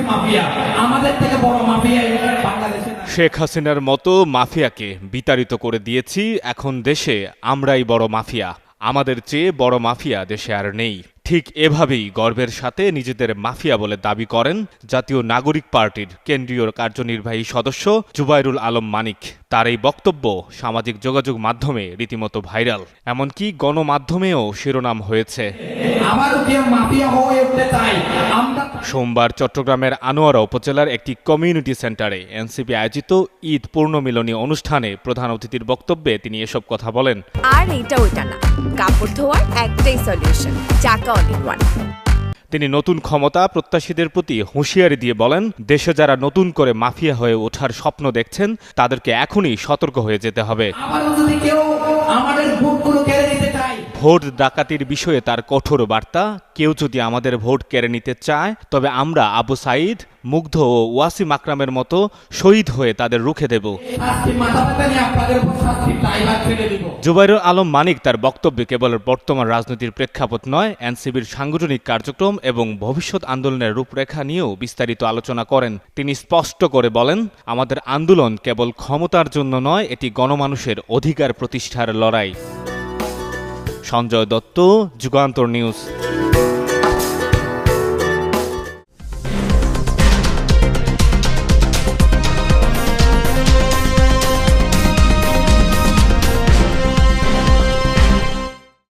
হচ্ছে মাফিয়া। আমাদের থেকে বড় মাফিয়া বাংলাদেশে শেখ হাসিনার মতো মাফিয়াকে বিতাড়িত করে দিয়েছি এখন দেশে আমরাই বড় মাফিয়া। আমাদের চেয়ে বড় মাফিয়া দেশে আর নেই। ঠিক এভাবেই গর্বের সাথে নিজেদের মাফিয়া বলে দাবি করেন জাতীয় নাগরিক পার্টির কেন্দ্রীয় কার্যনির্বাহী সদস্য জুবাইরুল আলম মানিক। তার এই বক্তব্য সামাজিক যোগাযোগ মাধ্যমে রীতিমতো ভাইরাল। এমনকি গণমাধ্যমেও শিরোনাম হয়েছে। আবারও কেউ মাফিয়া হয়ে উঠতে চাই আমরা সোমবার চট্টগ্রামের আনোয়ারা উপজেলার একটি কমিউনিটি সেন্টারে এনসিপি আয়োজিত ঈদ পূর্ণমিলনী অনুষ্ঠানে প্রধান অতিথির বক্তব্যে তিনি এসব কথা বলেন। আর এইটা ওইটা না। কাপড় ধোয়ার একটাই সলিউশন চাকা অল ইন ওয়ান তিনি নতুন ক্ষমতা প্রত্যাশীদের প্রতি হুঁশিয়ারি দিয়ে বলেন দেশে যারা নতুন করে মাফিয়া হয়ে ওঠার স্বপ্ন দেখছেন তাদেরকে এখনই সতর্ক হয়ে যেতে হবে। আমাদের ভোটগুলো কেড়ে নিতে চায় ভোট ডাকাতির বিষয়ে তার কঠোর বার্তা। কেউ যদি আমাদের ভোট কেড়ে নিতে চায়, তবে আমরা আবু সাইদ মুগ্ধ ও ওয়াসিম আকরামের মতো শহীদ হয়ে তাদের রুখে দেব। জুবাইরুল আলম মানিক তার বক্তব্যে কেবল বর্তমান রাজনীতির প্রেক্ষাপট নয়, এনসিবির সাংগঠনিক কার্যক্রম এবং ভবিষ্যৎ আন্দোলনের রূপরেখা নিয়েও বিস্তারিত আলোচনা করেন। তিনি স্পষ্ট করে বলেন, আমাদের আন্দোলন কেবল ক্ষমতার জন্য নয়, এটি গণমানুষের অধিকার প্রতিষ্ঠার লড়াই। সঞ্জয় দত্ত যুগান্তর নিউজ।